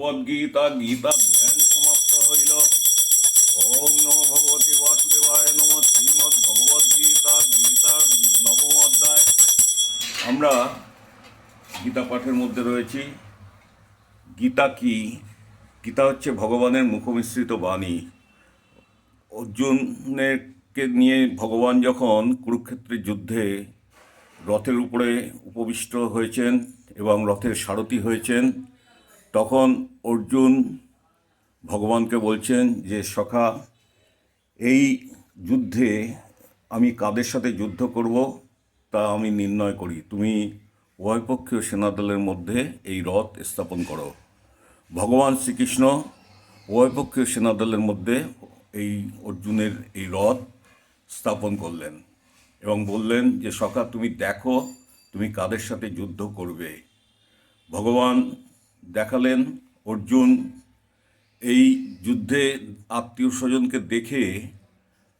ভগবদ্গীতা গীতা ধ্যান সমাপ্ত হইল। ওম নম ভগবতী বাসুদেবায় নম শ্রীমদ্ ভগবদ্গীতা গীতার নবম অধ্যায়। আমরা গীতা পাঠের মধ্যে রয়েছি। গীতা কি? গীতা হচ্ছে ভগবানের মুখমিশ্রিত বাণী। অর্জুনেরকে নিয়ে ভগবান যখন কুরুক্ষেত্রের যুদ্ধে রথের উপরে উপবিষ্ট হয়েছেন এবং রথের সারথি হয়েছেন তখন অর্জুন ভগবানকে বলছেন যে, সখা, এই যুদ্ধে আমি কাদের সাথে যুদ্ধ করব তা আমি নির্ণয় করি। তুমি উভয়পক্ষীয় সেনাদলের মধ্যে এই রথ স্থাপন করো। ভগবান শ্রীকৃষ্ণ উভয়পক্ষীয় সেনাদলের মধ্যে এই অর্জুনের এই রথ স্থাপন করলেন এবং বললেন যে, সখা, তুমি দেখো, তুমি কাদের সাথে যুদ্ধ করবে? ভগবান দেখালেন অর্জুন এই যুদ্ধে আত্মীয় স্বজনকে দেখে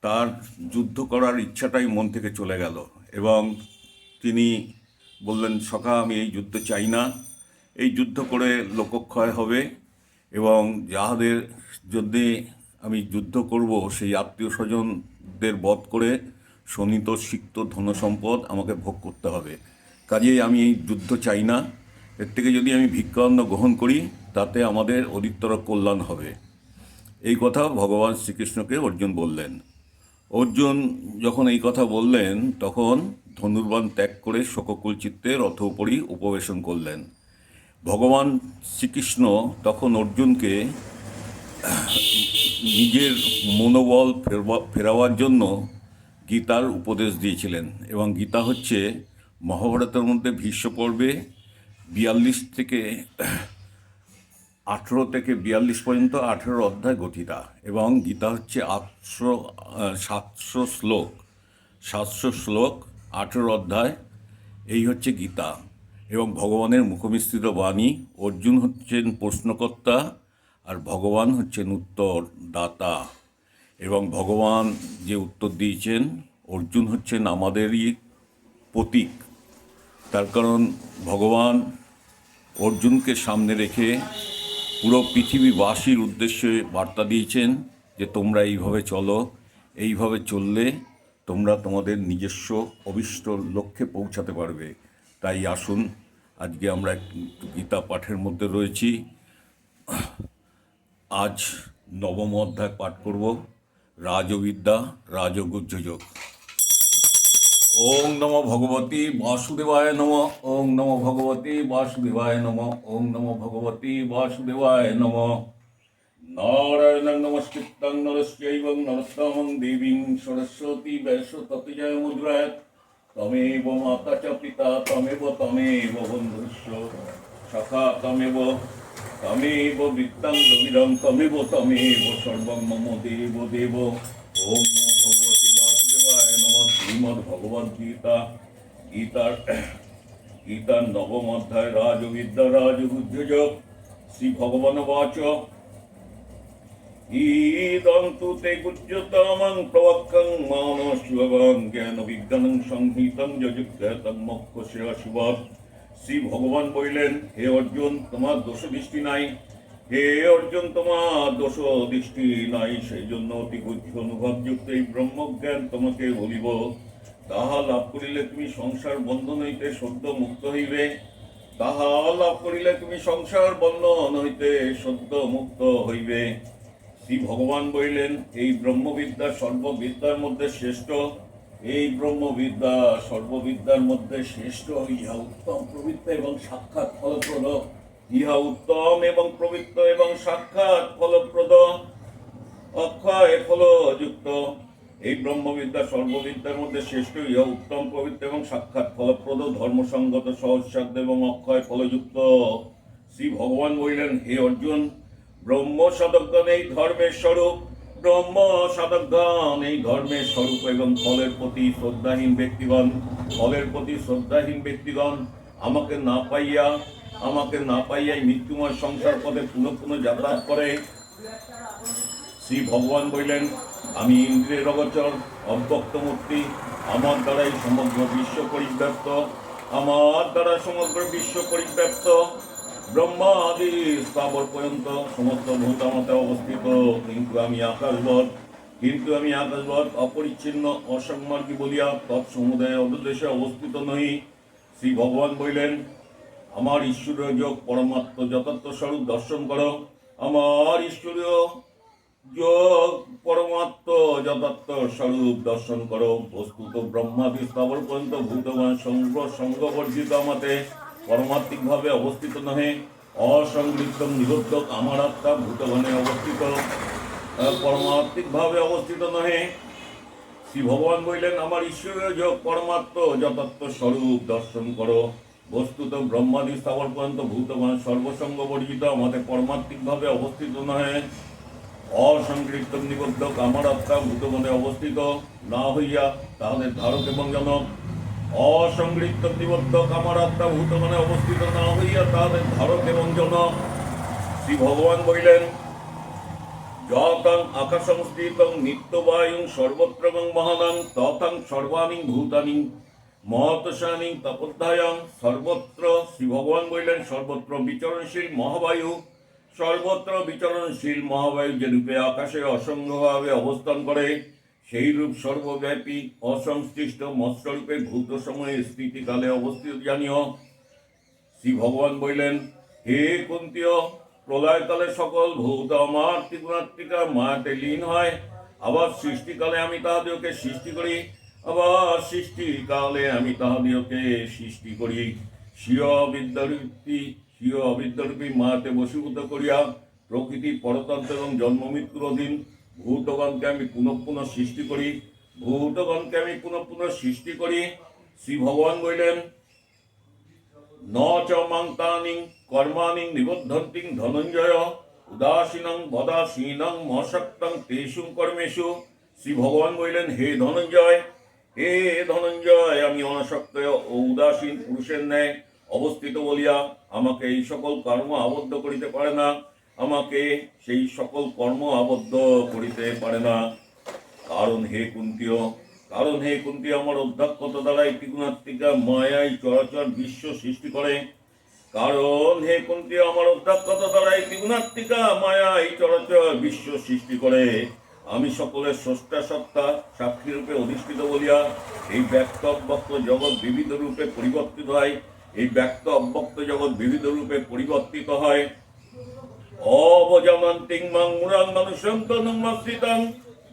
তার যুদ্ধ করার ইচ্ছাটাই মন থেকে চলে গেল এবং তিনি বললেন, সখা, আমি এই যুদ্ধ চাই না। এই যুদ্ধ করে লোকক্ষয় হবে এবং যাহাদের জন্যে আমি যুদ্ধ করব, সেই আত্মীয় স্বজনদের বধ করে শোণিত সিক্ত ধনসম্পদ আমাকে ভোগ করতে হবে। কাজেই আমি এই যুদ্ধ চাই না। এর থেকে যদি আমি ভিক্ষান্ন গ্রহণ করি, তাতে আমাদের অধিকতর কল্যাণ হবে। এই কথা ভগবান শ্রীকৃষ্ণকে অর্জুন বললেন। অর্জুন যখন এই কথা বললেন, তখন ধনুর্বাণ ত্যাগ করে শোককুল চিত্তে রথ উপরই উপবেশন করলেন। ভগবান শ্রীকৃষ্ণ তখন অর্জুনকে নিজের মনোবল ফেরবা- ফেরাবার জন্য গীতার উপদেশ দিয়েছিলেন। এবং গীতা হচ্ছে মহাভারতের মধ্যে ভীষ্ম পর্বে বিয়াল্লিশ থেকে, আঠেরো থেকে বিয়াল্লিশ পর্যন্ত আঠেরো অধ্যায় গঠিতা। এবং গীতা হচ্ছে আটশো, সাতশো শ্লোক। সাতশো শ্লোক, আঠেরো অধ্যায়, এই হচ্ছে গীতা। এবং ভগবানের মুখমিশ্রিত বাণী, অর্জুন হচ্ছেন প্রশ্নকর্তা আর ভগবান হচ্ছেন উত্তর দাতা এবং ভগবান যে উত্তর দিয়েছেন, অর্জুন হচ্ছেন আমাদেরই প্রতীক। তার কারণ ভগবান অর্জুনকে সামনে রেখে পুরো পৃথিবীবাসীর উদ্দেশ্যে বার্তা দিয়েছেন যে তোমরা এইভাবে চলো, এইভাবে চললে তোমরা তোমাদের নিজস্ব অভিষ্ট লক্ষ্যে পৌঁছাতে পারবে। তাই আসুন, আজকে আমরা গীতা পাঠের মধ্যে রয়েছি। আজ নবম অধ্যায় পাঠ করব, রাজবিদ্যা, রাজগুহ্যযোগ। ওং নম ভগবতী বাসুদেবায় নম, ওং নম ভগবতী বাসুদেবায় নম, ওং নম ভগবতী বাসুদেবায় নম। নারায়ণং নমস্কৃত্যং নরস্যৈবং নরস্তমং দেবীং সরস্বতী ব্যাস ততিজয় মুদ্রায় তমেব মাতা চ পিতা তমেব তমেব বন্ধুস্য সখা তমেব তমেব বৃত্তং গভীরং তমেব তমেব সর্বং মম দেব দেব। ওম নমো ভগবতী বাসুদেবায় নম শ্রীমদ্ ভগবদ গীতা। গীতার গীতার নবম অধ্যায়, রাজবিদ্যা রাজবুদ্ধযোগ শ্রী ভগবান বাচ তু গুজ্যতমং জ্ঞান বিজ্ঞানং সংহিতং শ্রী ভগবান বললেন, হে অর্জুন, তোমার দোষ দৃষ্টি নাই। হে অর্জুন, তোমার দোষ দৃষ্টি নাই। সেই জন্য অতি অনুভবযুক্ত এই ব্রহ্মজ্ঞান তোমাকে বলিব। তাহা লাভ করিলে তুমি সংসার বন্ধন হইতে সদ্য মুক্ত হইবে। তাহা লাভ করিলে তুমি সংসার বন্ধন হইতে সদ্য মুক্ত হইবে। শ্রী ভগবান বলিলেন, এই ব্রহ্মবিদ্যা সর্ববিদ্যার মধ্যে শ্রেষ্ঠ। এই ব্রহ্মবিদ্যা সর্ববিদ্যার মধ্যে শ্রেষ্ঠ। ইহা উত্তম প্রবৃত্ত এবং সাক্ষাৎ ফলপ্রদ। ইহা উত্তম এবং প্রবৃত্ত এবং সাক্ষাৎ ফলপ্রদ। অক্ষয় ফলযুক্ত। এই ব্রহ্মবিদ্যা সর্ববিদ্যার মধ্যে শ্রেষ্ঠ, ইহা উত্তম, পবিত্র এবং সাক্ষাৎ, ফলপ্রদ ধর্মসঙ্গত সহস্যাদ্য এবং অক্ষয় ফলযুক্ত। শ্রী ভগবান বললেন, হে অর্জুন ব্রহ্ম সাধকগণ এই ধর্মের স্বরূপ। ব্রহ্ম সাধকগণ এই ধর্মের স্বরূপ এবং ফলের প্রতি শ্রদ্ধাহীন ব্যক্তিগণ, ফলের প্রতি শ্রদ্ধাহীন ব্যক্তিগণ, আমাকে না পাইয়া, আমাকে না পাইয়াই মৃত্যুময় সংসার পথে পুনঃ পুনঃ যাতায়াত করে। শ্রী ভগবান বললেন, আমি ইন্দ্রিয়ের অগচর অব্যক্ত মূর্তি, আমার দ্বারাই সমগ্র বিশ্ব পরিব্যাপ্ত, আমার দ্বারা সমগ্র বিশ্ব পরিব্যাপ্ত ব্রহ্মা আদি স্থাবর পর্যন্ত সমস্ত ভূতামতে অবস্থিত। কিন্তু আমি আকাশবৎ কিন্তু আমি আকাশবৎ অপরিচ্ছিন্ন অসম্মার্গী বলিয়া তৎসমুদায় অবদেশে অবস্থিত নই শ্রী ভগবান বলিলেন, আমার ঈশ্বরীয় যোগ পরমাত্ম যথার্থ স্বরূপ দর্শন করো। আমার ঈশ্বরীয় যোগ পরমাত্ম যথার্থ স্বরূপ দর্শন করো। বস্তুত ব্রহ্মাদি স্থাবর পর্যন্ত ভূতগণ সঙ্গ সঙ্গবর্জিত আমাতে পরমাত্মিক ভাবে অবস্থিত নহে। অসংলিপ্ত নিরুদ্ধক আমার আত্মা ভূতগণে অবস্থিত পরমাত্মিক ভাবে অবস্থিত নহে। শ্রী ভগবান বললেন, আমার ঈশ্বরীয় যোগ পরমাত্ম যথার্থ স্বরূপ দর্শন করো। বস্তুত ব্রহ্মাদি স্থাবর পর্যন্ত ভূতগণ সর্বসঙ্গ বর্জিত আমাদের পরমাত্মিক ভাবে অবস্থিত নহে। অসংকৃত নিবদ্ধক আমার আত্মা ভূতগণে অবস্থিত না হইয়া তাহাদের ধারক এবং জনক। অসংকৃত নিবদ্ধক আমার আত্মা ভূতগণে অবস্থিত না হইয়া তাহাদের ধারক এবং জনক। শ্রী ভগবান বলিলেন, যতং আকাশং স্থিতং নিত্যবায়ুং সর্বত্রগং মহানাং তথাং সর্বাণি ভূতানি মহতশানি তপোধ্যায়ং। সর্বত্র শ্রী ভগবান বললেন, সর্বত্র বিচরণশীল মহাবায়ু সর্বত্র বিচরণশীল মহাবায়ু যে রূপে আকাশে অসংখ্যভাবে অবস্থান করে, সেই রূপ সর্বব্যাপী, অসংশ্লিষ্ট মৎস্যরূপে ভূত সময়ে স্থিতিকালে অবস্থিত। জানিও, শ্রী ভগবান বললেন, হে কুন্তীয়, প্রলয়কালে সকল ভূত আমার ত্রিগুণাত্মিকা মায়াতে লীন হয়। আবার সৃষ্টিকালে আমি তাহাদিওকে সৃষ্টি করি, আবার সৃষ্টিকালে আমি তাহাদিওকে সৃষ্টি করি। স্বীয় বিদ্যারূপী স্বীয় অবিদ্যারূপী মায়াতে বশীভূত করিয়া প্রকৃতি পরতন্ত্র এবং জন্ম মৃত্যুর অধীন ভূতগণকে আমি পুনঃ পুনঃ সৃষ্টি করি। ভূতগণকে আমি পুনঃ পুনঃ সৃষ্টি করি। শ্রী ভগবান বললেন, ন চ মাং তানি কর্মাণি নিবদ্ধন্তিং ধনঞ্জয় উদাসীনং বদাসীনং মশক্তং তেষু কর্মেষু। শ্রী ভগবান বললেন, হে ধনঞ্জয় হে ধনঞ্জয়, আমি অনাসক্ত ও উদাসীন পুরুষের ন্যায় অবস্থিত বলিয়া আমাকে এই সকল কর্ম আবদ্ধ করিতে পারে না, আমাকে সেই সকল কর্ম আবদ্ধ করিতে পারে না। কারণ হে কুন্তীয়, কারণ হে কুন্তি আমার অধ্যক্ষত দ্বারা একটি গুণাত্মিকা মায়াই চরাচর বিশ্ব সৃষ্টি করে। কারণ হে কুন্তি আমার অধ্যক্ষত দ্বারা ত্রিগুণাত্মিকা গুণাত্মিকা মায়াই চরাচর বিশ্ব সৃষ্টি করে। আমি সকলের স্রষ্টা সত্তা সাক্ষী রূপে অধিষ্ঠিত বলিয়া এই ব্যক্তব্যক্ত জগৎ বিবিধ রূপে পরিবর্তিত হয়। এই ব্যক্ত অব্যক্ত জগৎ বিবিধ রূপে পরিবর্তিত হয়। অবজামান্তিং মাং মুরাং মানুষং তনুং মাস্তিতাং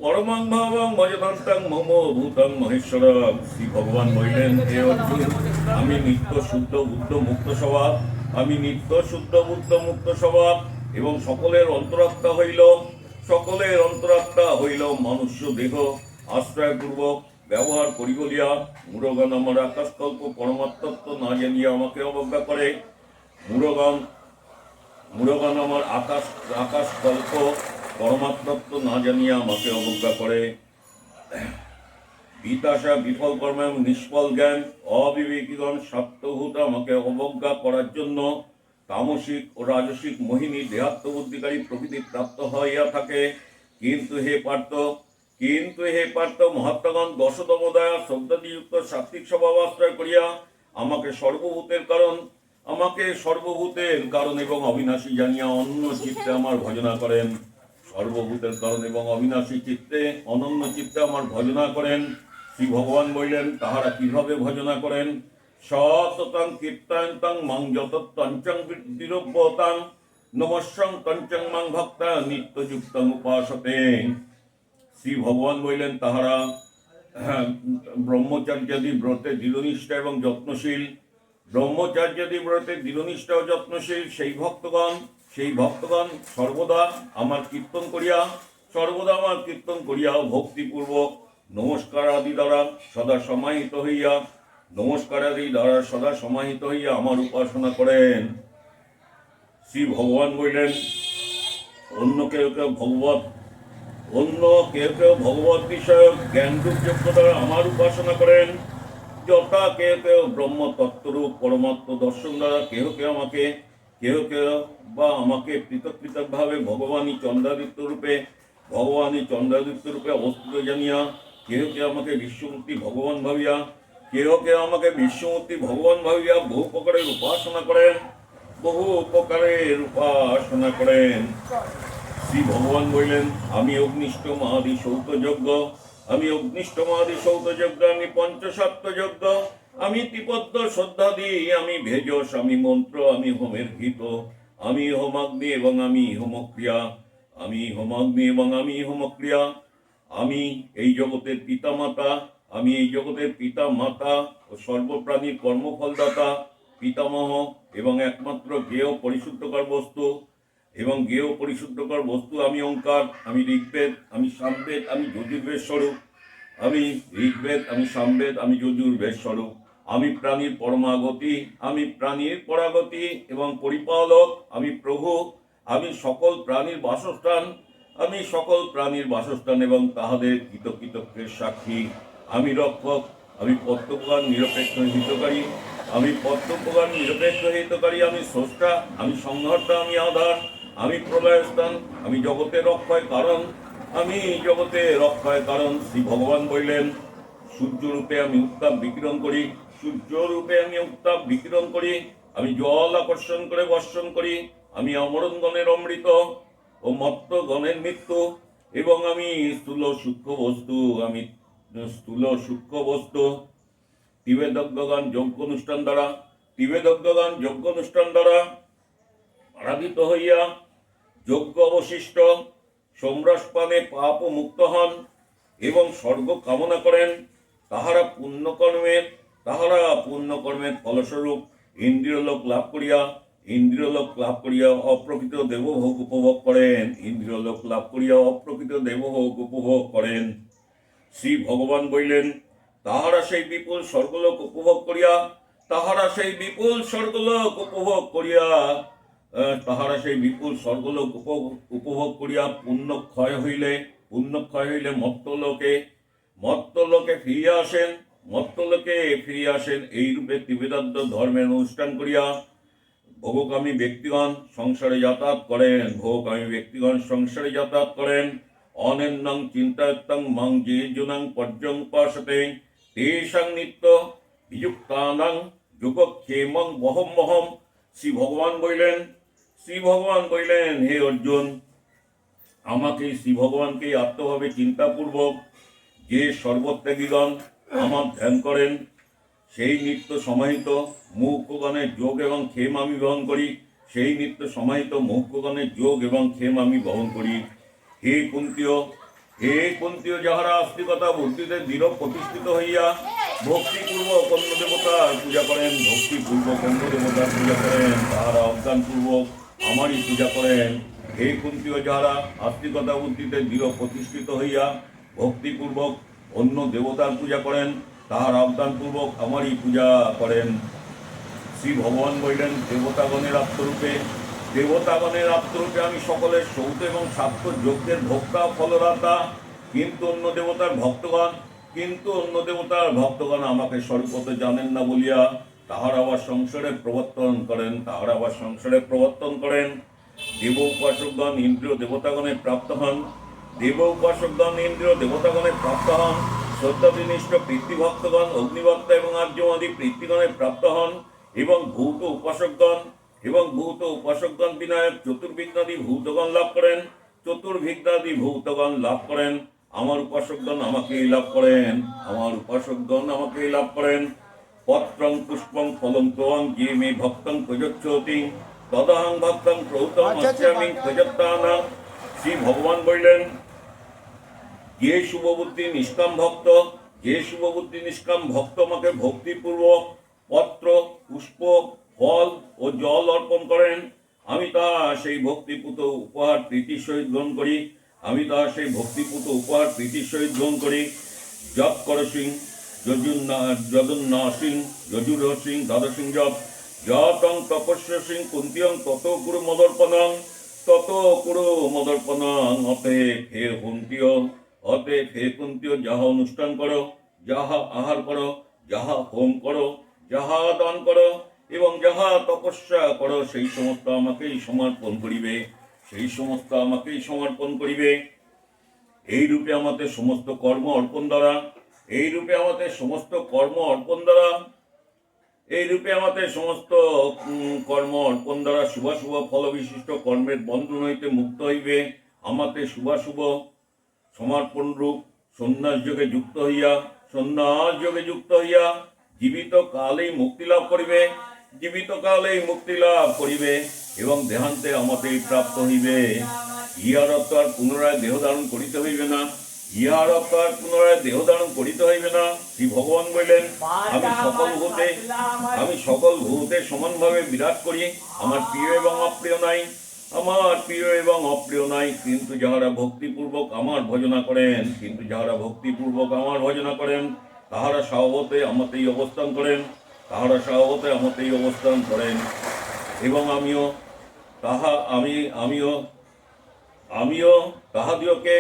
পরমাং ভাবং মজদন্তাং মম ভূতং মহেশ্বরং। শ্রী ভগবান বললেন, হে অর্জুন, আমি নিত্য শুদ্ধ বুদ্ধ মুক্ত স্বভাব, আমি নিত্য শুদ্ধ বুদ্ধ মুক্ত স্বভাব এবং সকলের অন্তরাত্মা হইল, সকলের অন্তরাত্মা হইল মনুষ্য দেহ। আশ্রয়পূর্বক ব্যবহার করি বলিয়া মুরগান আমার আকাশকল্প পরমাত্মত্ব না জানিয়া আমাকে অবজ্ঞা করে। মুরগান মুরগান আমার আকাশ আকাশ কল্প পরমাত্মত্ব না জানিয়া আমাকে অবজ্ঞা করে। বিতাশা বিফল কর্ম নিষ্ফল জ্ঞান, অবিবেকীগণ সত্যভূত আমাকে অবজ্ঞা করার জন্য তামসিক ও রাজসিক মোহিনী দেহাত্মবুদ্ধিকারী প্রকৃতি প্রাপ্ত হইয়া থাকে। কিন্তু হে পার্থ কিন্তু হে পার্থ মহাত্মাগণ দশতম দয়া শ্রদ্ধাদিযুক্ত সাত্বিক স্বভাব আশ্রয় করিয়া আমাকে সর্বভূতের কারণ, আমাকে সর্বভূতের কারণ এবং অবিনাশী জানিয়া অন্য চিত্তে আমার ভজনা করেন। সর্বভূতের কারণ এবং অবিনাশী চিত্তে অনন্য চিত্তে আমার ভজনা করেন। শ্রী ভগবান বললেন, তাহারা কীভাবে ভজনা করেন? সততাং কীর্তয়ন্তং মাং যত তঞ্চং বিরব্যতাং নমস্যং তঞ্চং মাং ভক্তা নিত্যযুক্তং উপাসতে। শ্রী ভগবান বললেন, তাহারা ব্রহ্মচার্যাদি ব্রতে দৃঢ়নিষ্ঠা এবং যত্নশীল ব্রহ্মচার্যাদি ব্রতে দৃঢ়নিষ্ঠা ও যত্নশীল, সেই ভক্তগণ সেই ভক্তগণ সর্বদা আমার কীর্তন করিয়া, সর্বদা আমার কীর্তন করিয়া ভক্তিপূর্বক নমস্কার আদি দ্বারা সদা সমাহিত হইয়া নমস্কার আদি দ্বারা সদা সমাহিত হইয়া আমার উপাসনা করেন। শ্রী ভগবান বললেন, অন্য কেউ কেউ ভগবত অন্য কেউ কেউ ভগবত বিষয়ক জ্ঞানরূপ যোগ্যতা আমার উপাসনা করেন। যথা কেউ কেউ ব্রহ্ম তত্ত্বরূপ পরমাত্ম দর্শন দ্বারা কেউ কেউ আমাকে, কেউ কেউ বা আমাকে পৃথক পৃথকভাবে ভগবানই চন্দ্রাদিত্য রূপে ভগবানই চন্দ্রাদিত্য রূপে অবস্থিত জানিয়া কেউ কেউ আমাকে বিশ্বমূর্তি ভগবান ভাবিয়া, কেউ কেউ আমাকে বিশ্বমূর্তি ভগবান ভাবিয়া বহু প্রকারের উপাসনা করেন, বহু প্রকারের উপাসনা করেন। শ্রী ভগবান বললেন, আমি অগ্নিষ্ঠ মহাদি সৌত যজ্ঞ আমি অগ্নিষ্ঠ মহাদি সৌত যজ্ঞ আমি পঞ্চসপ্ত যজ্ঞ, আমি ত্রিপদ্য শ্রদ্ধা দিই আমি ভেজস আমি মন্ত্র, আমি হোমের গীত আমি হোমাগ্নি এবং আমি হোমক্রিয়া, আমি হোমাগ্নি এবং আমি হোমক্রিয়া, আমি এই জগতের পিতা মাতা আমি এই জগতের পিতা মাতা ও সর্বপ্রাণীর কর্মফলদাতা, পিতামহ এবং একমাত্র জ্ঞেয় পরিশুদ্ধকর বস্তু এবং জ্ঞেয় পরিশুদ্ধকর বস্তু আমি ওঙ্কার, আমি ঋগ্বেদ, আমি সামবেদ, আমি যজুর্বেদ স্বরূপ। আমি ঋগ্বেদ, আমি সামবেদ, আমি যজুর্বেদ স্বরূপ। আমি প্রাণীর পরমাগতি, আমি প্রাণীর পরাগতি এবং পরিপালক, আমি প্রভু, আমি সকল প্রাণীর বাসস্থান, আমি সকল প্রাণীর বাসস্থান এবং তাহাদের কৃতকৃতজ্ঞের সাক্ষী। আমি রক্ষক, আমি পদ্মপ্রকার নিরপেক্ষ হিতকারী। আমি পদ্মপ্রকার নিরপেক্ষ হিতকারী, আমি স্রষ্টা, আমি সংহর্তা আমি আধার। আমি প্রলয়স্থান, আমি জগতের রক্ষয় কারণ, আমি জগতে রক্ষয় কারণ, শ্রী ভগবান বললেন সূর্য রূপে আমি উত্তাপ বিকিরণ করি সূর্য রূপে আমি উত্তাপ বিকিরণ করি, আমি জল আকর্ষণ করে বর্ষণ করি, আমি অমরণগণের অমৃত ও মত্ত গণের মৃত্যু, এবং আমি স্থূল সূক্ষ্ম বস্তু, আমি স্থূল সূক্ষ্ম বস্তু। তিবেদজ্ঞগান যজ্ঞ অনুষ্ঠান দ্বারা তিবেদজ্ঞগান যজ্ঞ অনুষ্ঠান দ্বারা আরাধিত হইয়া যজ্ঞ অবশিষ্ট, সোমরসপানে পাপ মুক্ত হন এবং স্বর্গ কামনা করেন। তাহারা পুণ্যকর্মের তাহারা পুণ্যকর্মের ফলস্বরূপ ইন্দ্রিয়লোক লাভ করিয়া, ইন্দ্রিয়লোক লাভ করিয়া অপ্রকৃত দেবভোগ উপভোগ করেন। ইন্দ্রিয়লোক লাভ করিয়া অপ্রকৃত দেবভোগ উপভোগ করেন। শ্রী ভগবান বললেন, তাহারা সেই বিপুল স্বর্গলোক উপভোগ করিয়া, তাহারা সেই বিপুল স্বর্গলোক উপভোগ করিয়া তাহারা সেই বিপুল স্বর্গলোক উপ- উপভোগ করিয়া পুণ্য ক্ষয় হইলে পুণ্য ক্ষয় হইলে মত্তলোকে মত্তলোকে ফিরিয়া আসেন, মত্তলোকে ফিরিয়া আসেন এই রূপে ত্রিবেদান্ত ধর্মের অনুষ্ঠান করিয়া ভোগকামী ব্যক্তিগণ সংসারে যাতায়াত করেন, ভোগকামী ব্যক্তিগণ সংসারে যাতায়াত করেন। অনেন্নং চিন্তায়ত্তং মং জনাং পর্যং পাশতে, তেষাং নিত্য বিযুক্তানাং যুগক্ষেমং বহম বহম শ্রী ভগবান বললেন শ্রী ভগবান বললেন হে অর্জুন, আমাকে শ্রী ভগবানকে আত্মভাবে চিন্তাপূর্বক যে সর্বত্যাগীগণ আমার ধ্যান করেন, সেই নিত্য সমাহিত মুখ্যগণের যোগ এবং ক্ষেম আমি বহন করি, সেই নিত্য সমাহিত মুখ্যগণের যোগ এবং ক্ষেম আমি বহন করি। হে কুন্তীয় হে কুন্তীয়, যাহারা আস্তিকতা ভক্তিতে দৃঢ় প্রতিষ্ঠিত হইয়া ভক্তিপূর্বক অন্য দেবতার পূজা করেন, ভক্তিপূর্বক অন্য দেবতার পূজা করেন, তাহারা অজ্ঞানপূর্বক আমারই পূজা করেন। হে কুন্তীয় যাহারা আস্তিকতা বুদ্ধিতে দৃঢ় প্রতিষ্ঠিত হইয়া ভক্তিপূর্বক অন্য দেবতার পূজা করেন, তাহার অবদানপূর্বক আমারই পূজা করেন। শ্রী ভগবান বললেন, দেবতাগণের আত্মরূপে দেবতাগণের আত্মরূপে আমি সকলের সৌত এবং সাত্য যজ্ঞের ভোক্তা ফলদাতা। কিন্তু অন্য দেবতার ভক্তগণ, কিন্তু অন্য দেবতার ভক্তগণ আমাকে স্বরূপত জানেন না বলিয়া তাহার আবার সংসারে প্রবর্তন করেন তাহার আবার সংসারে প্রবর্তন করেন। দেব উপাসকগণ, ইন্দ্রিয় দেবতাগণে প্রাপ্ত হন। দেব উপাসকগণ, ইন্দ্রিয় দেবতাগণে প্রাপ্ত হন। শ্রদ্ধাবিনিষ্ট পিতৃভক্তগণ, অগ্নিভক্ত এবং আর্যমাদি পিতৃগণে প্রাপ্ত হন এবং ভূত উপাসকগণ এবং ভূত উপাসকগণ বিনায়ক চতুর্বিঘ্নাদি ভূতগণ লাভ করেন। চতুর্ভিঘ্নাদি ভূতগণ লাভ করেন। আমার উপাসকগণ আমাকেই লাভ করেন। আমার উপাসকগণ আমাকেই লাভ করেন। পত্রং পুষ্পং ফলং তোয়াং যে মে ভক্তং প্রযচ্ছতি তদাহং ভক্তং প্রৌতম অস্যামি প্রযত্তানা শ্রী ভগবান বললেন যে শুভবুদ্ধি নিষ্কাম ভক্ত যে শুভবুদ্ধি নিষ্কাম ভক্ত আমাকে ভক্তিপূর্বক পত্র পুষ্প ফল ও জল অর্পণ করেন। আমি তাহা সেই ভক্তিপুত উপহার প্রীতির সহিত গ্রহণ করি। আমি তাহা সেই ভক্তিপুত উপহার প্রীতির সহিত গ্রহণ করি। জপ কর সিং। যদুন্না সিং যজুর সিং দাদা সিং জপ যতং তপস্য সিং কুন্তিয়ং তত গুরু মদর্পণং, তত কুরু মদর্পণং অতএব হে কুন্তীয় অতএব হে কুন্তীয়, যাহা অনুষ্ঠান করো, যাহা আহার করো, যাহা হোম করো, যাহা দান করো, এবং যাহা তপস্যা করো, সেই সমস্ত আমাকেই সমর্পণ করিবে, সেই সমস্ত আমাকেই সমর্পণ করিবে। এই রূপে আমাদের সমস্ত কর্ম অর্পণ দ্বারা এই রূপে আমাদের সমস্ত কর্ম অর্পণ দ্বারা, এই রূপে আমাদের সমস্ত কর্ম অর্পণ দ্বারা শুভ শুভ ফল বিশিষ্ট কর্মের বন্ধন হইতে মুক্ত হইবে। আমাতে শুভাশুভ সমর্পণ রূপ, সন্ন্যাস যোগে যুক্ত হইয়া, সন্ন্যাস যোগে যুক্ত হইয়া জীবিত কালেই মুক্তি লাভ করিবে। জীবিত কালেই মুক্তি লাভ করিবে এবং দেহান্তে আমাতেই প্রাপ্ত হইবে। ইহার অর্থ আর পুনরায় দেহ ধারণ করিতে হইবে না। ইহার আর পুনরায় দেহ ধারণ করিতে হইবে না। শ্রী ভগবান বললেন আমি সকল ভূতে আমি সকল ভূতে সমানভাবে বিরাট করি। আমার প্রিয় এবং অপ্রিয় নাই। আমার প্রিয় এবং অপ্রিয় নাই কিন্তু যাহারা ভক্তিপূর্বক আমার ভজনা করেন কিন্তু যাহারা ভক্তিপূর্বক আমার ভজনা করেন তাহারা স্বভাবতে আমাতেই অবস্থান করেন তাহারা স্বভাবতে আমাতেই অবস্থান করেন। এবং আমিও তাহা আমি আমিও আমিও তাহাদিওকে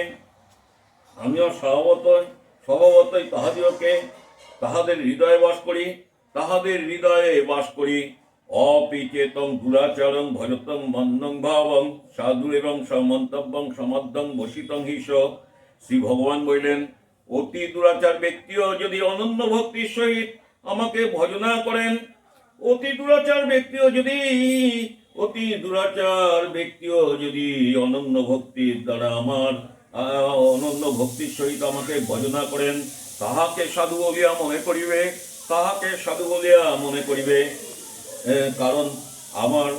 আমিও স্বভাবতই স্বভাবতই তাহাদিওকে তাহাদের হৃদয়ে বাস করি, তাহাদের হৃদয়ে বাস করি। অপিচেতং দুরাচারং ভজতং মন্দং ভাবং সাধু এবং সমন্তব্যং সমাদ্যং বসিতং হিস শ্রী ভগবান বললেন, অতি দুরাচার ব্যক্তিও যদি অনন্য ভক্তির সহিত আমাকে ভজনা করেন, অতি দুরাচার ব্যক্তিও যদি, অতি দুরাচার ব্যক্তিও যদি অনন্য ভক্তির দ্বারা আমার অনন্য ভক্তির সহিত আমাকে ভজনা করেন। তাহাকে সাধু বলিয়া মনে করিবে, তাহাকে সাধু বলিয়া মনে করিবে। কারণ আমার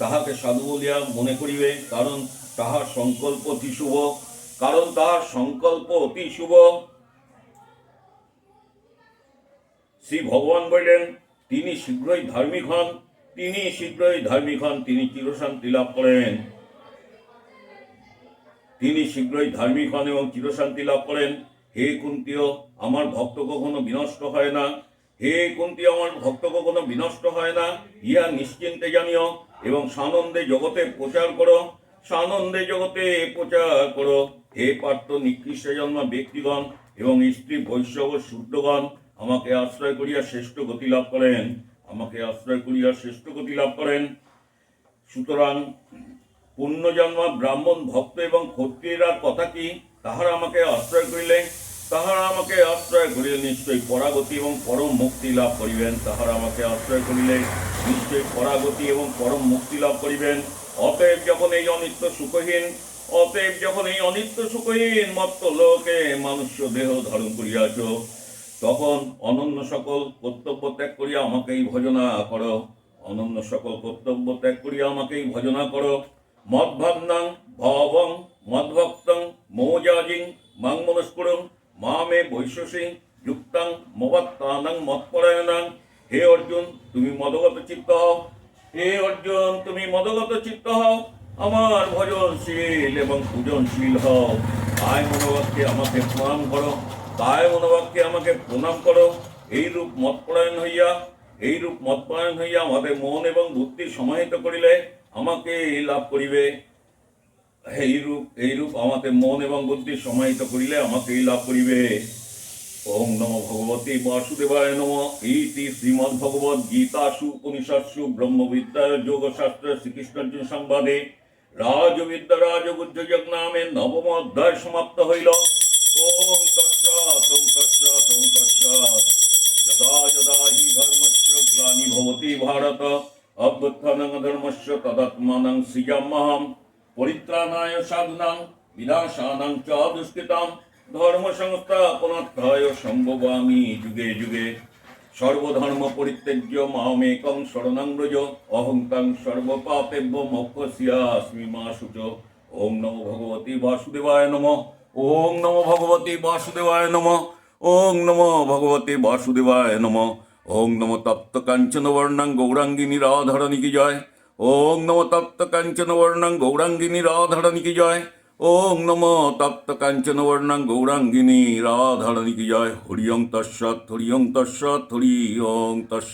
তাহাকে সাধু বলিয়া মনে করিবে, কারণ তাহার সংকল্প অতি শুভ, কারণ তাহার সংকল্প অতি শুভ। শ্রী ভগবান বললেন, তিনি শীঘ্রই ধার্মিক হন, তিনি শীঘ্রই ধার্মিক হন, তিনি চিরশান্তি লাভ করেন। তিনি শীঘ্রই ধার্মিক হন এবং চিরশান্তি লাভ করেন। হে কুন্তীয়, আমার ভক্ত কখনো বিনষ্ট হয় না। হে কুন্তি আমার ভক্ত কখনো বিনষ্ট হয় না। ইহা নিশ্চিন্তে জানিও এবং সানন্দে জগতে প্রচার করো। সানন্দে জগতে প্রচার করো। হে পার্থ, নিকৃষ্ট জন্ম ব্যক্তিগণ এবং স্ত্রী বৈষ্ণব শুদ্ধগণ, আমাকে আশ্রয় করিয়া শ্রেষ্ঠ গতি লাভ করেন। আমাকে আশ্রয় করিয়া শ্রেষ্ঠ গতি লাভ করেন। সুতরাং পুণ্যজন্মা ব্রাহ্মণ ভক্ত এবং ক্ষত্রিয়রা কথা কি? তাহারা আমাকে আশ্রয় করিলে, তাহারা আমাকে আশ্রয় করিলে নিশ্চয়ই পরাগতি এবং পরম মুক্তি লাভ করিবেন। তাহারা আমাকে আশ্রয় করিলে নিশ্চয়ই পরাগতি এবং পরম মুক্তি লাভ করিবেন। অতএব যখন এই অনিত্য সুখহীন, অতএব যখন এই অনিত্য সুখহীন মত্ত লোকে মানুষ্য দেহ ধারণ করিয়াছ, তখন অনন্য সকল কর্তব্য ত্যাগ করিয়া আমাকেই ভজনা করো। অনন্য সকল কর্তব্য ত্যাগ করিয়া আমাকেই ভজনা করো। মদ্ভাবনাং ভবং মদ্ভক্তং মৌজাজিং মাং মনস্কুরং মা মে বৈশ্বসিং যুক্তাং মবাত্তানাং মৎপরায়ণাং। হে অর্জুন, তুমি মদগত চিত্ত হও। হে অর্জুন, তুমি মদগত চিত্ত হও। আমার ভজনশীল এবং পূজনশীল হও। আয় মনোবাক্যে আমাকে প্রণাম করো। তাই মনোবাক্যে আমাকে প্রণাম করো। এইরূপ মতপরায়ণ হইয়া, এইরূপ মতপরায়ণ হইয়া আমাদের মন এবং বুদ্ধি সমাহিত করিলে আমাকে লাভ করিবে। এইরূপ এইরূপ আমাদের মন এবং বুদ্ধি সমাহিত করিলে আমাকেই লাভ করিবে। ওম নম ভগবতী বাসুদেবায় নম। ইতি শ্রীমদ্ ভগবদ গীতাসু উপনিষৎসু ব্রহ্মবিদ্যা যোগশাস্ত্র শ্রীকৃষ্ণর্জুন সংবাদে। রাজবিদ্যা রাজবুদ্ধ নামে নবম অধ্যায় সমাপ্ত হইল। ওম তৎসৎ ওম তৎসৎ ওম তৎসৎ। যদা যদা হি ধর্মস্য গ্লানি ভবতি ভারত। অভ্যুত্থানং তদাত্মানং সৃজাম্যহম পরিত্রাণায় সাধুনাং বিনাশানাং চ দুষ্কৃতাম ধর্ম সংস্থাপনার্থায় সম্ভবামি যুগে যুগে। সর্বধর্ম পরিত্যজ্য মামেকং শরণং ব্রজ অহং তং সর্বপাপেভ্য মোক্ষস্যাস্মি মা শুচ ওম নমো ভগবতী বাসুদেবায় নম। ওম নমো ভগবতী বাসুদেবায় নম। ওম নমো ভগবতী বাসুদেবায় নম। ওম নম তপ্ত কাঞ্চন বর্ণাং গৌরাঙ্গিনী রাধারণী কি জয়। ওং নম তপ্ত কাঞ্চন বর্ণাং গৌরাঙ্গিনী রাধারণী কি জয়। ওং নম তপ্ত কাঞ্চন বর্ণাং গৌরাঙ্গিনী রাধারণী কি জয়। হরি ওং তৎসৎ হরি ওং তৎসৎ ওং তৎসৎ।